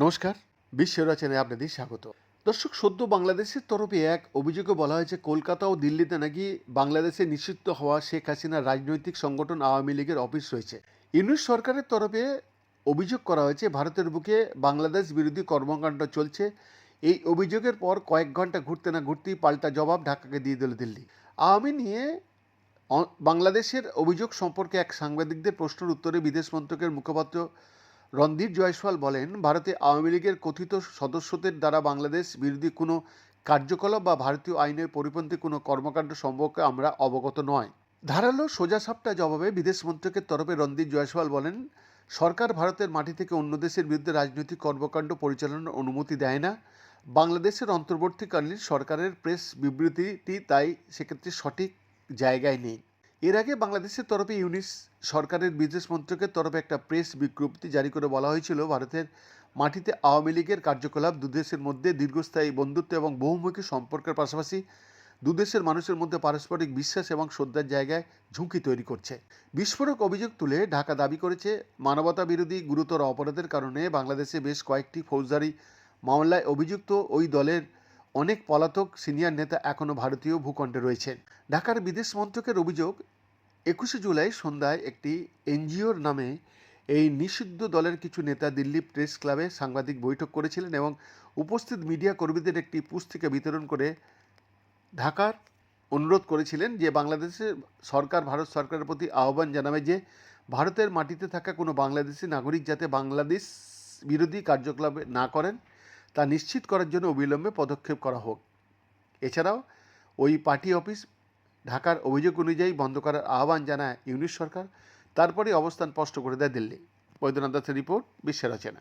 নমস্কার, বিশ্ব রচনায় আপনাদের স্বাগত। দর্শক, সদ্য বাংলাদেশের তরফে এক অভিযোগে বলা হয়েছে, কলকাতা ও দিল্লিতে নাকি বাংলাদেশে নিষিদ্ধ হওয়া শেখ হাসিনার রাজনৈতিক সংগঠন আওয়ামী লীগের অফিস রয়েছে। ইউনুস সরকারের তরফে অভিযোগ করা হয়েছে, ভারতের বুকে বাংলাদেশ বিরোধী কর্মকাণ্ড চলছে। এই অভিযোগের পর কয়েক ঘণ্টা ঘুরতে না ঘুরতেই পাল্টা জবাব ঢাকাকে দিয়ে দিল দিল্লি। আওয়ামী নিয়ে বাংলাদেশের অভিযোগ সম্পর্কে এক সাংবাদিকদের প্রশ্নের উত্তরে বিদেশ মন্ত্রকের মুখপাত্র রণদীপ জয়সওয়াল বলেন, ভারতে আওয়ামী লীগের কথিত সদস্যদের দ্বারা বাংলাদেশ বিরোধী কোনো কার্যকলাপ বা ভারতীয় আইনের পরিপন্থী কোনো কর্মকাণ্ড সম্পর্কে আমরা অবগত নয়। ধারালো সোজাসাপটা জবাবে বিদেশ মন্ত্রকের তরফে রণদীপ জয়সওয়াল বলেন, সরকার ভারতের মাটি থেকে অন্য দেশের বিরুদ্ধে রাজনৈতিক কর্মকাণ্ড পরিচালনার অনুমতি দেয় না। বাংলাদেশের অন্তর্বর্তীকালীন সরকারের প্রেস বিবৃতিটি তাই সেক্ষেত্রে সঠিক জায়গায় নেই। এর আগে বাংলাদেশের তরফে ইউনিস সরকারের বিদেশ মন্ত্রকের তরফে একটা প্রেস বিজ্ঞপ্তি জারি করে বলা হয়েছিল, ভারতের মাটিতে আওয়ামী লীগের কার্যকলাপ দুদেশের মধ্যে দীর্ঘস্থায়ী বন্ধুত্ব এবং বহুমুখী সম্পর্কের পাশাপাশি দুদেশের মানুষের মধ্যে পারস্পরিক বিশ্বাস এবং শ্রদ্ধার জায়গায় ঝুঁকি তৈরি করছে। বিস্ফোরক অভিযোগ তুলে ঢাকা দাবি করেছে, মানবতা বিরোধী গুরুতর অপরাধের কারণে বাংলাদেশে বেশ কয়েকটি ফৌজদারি মামলায় অভিযুক্ত ওই দলের অনেক পলাতক সিনিয়র নেতা এখনও ভারতীয় ভূখণ্ডে রয়েছেন। ঢাকার বিদেশ মন্ত্রকের অভিযোগ, একুশে জুলাই সন্ধ্যায় একটি এনজিওর নামে এই নিষিদ্ধ দলের কিছু নেতা দিল্লি প্রেস ক্লাবে সাংবাদিক বৈঠক করেছিলেন এবং উপস্থিত মিডিয়া কর্মীদের একটি পুস্তিকা বিতরণ করে ঢাকার অনুরোধ করেছিলেন যে বাংলাদেশের সরকার, ভারত সরকারের প্রতি আহ্বান জানাবে যে ভারতের মাটিতে থাকা কোনো বাংলাদেশি নাগরিক যাতে বাংলাদেশ বিরোধী কার্যকলাপ না করেন। তা নিশ্চিত করার জন্য অবিলম্বে পদক্ষেপ করা হোক। এছাড়াও, ওই পার্টি অফিস ঢাকার অভিযোগ অনুযায়ী বন্ধ করার আহ্বান জানায় ইউনিট সরকার। তারপরে অবস্থান স্পষ্ট করে দেয় দিল্লি। বৈদ্যনাথ দাসের রিপোর্ট, বিশ্বের রচনা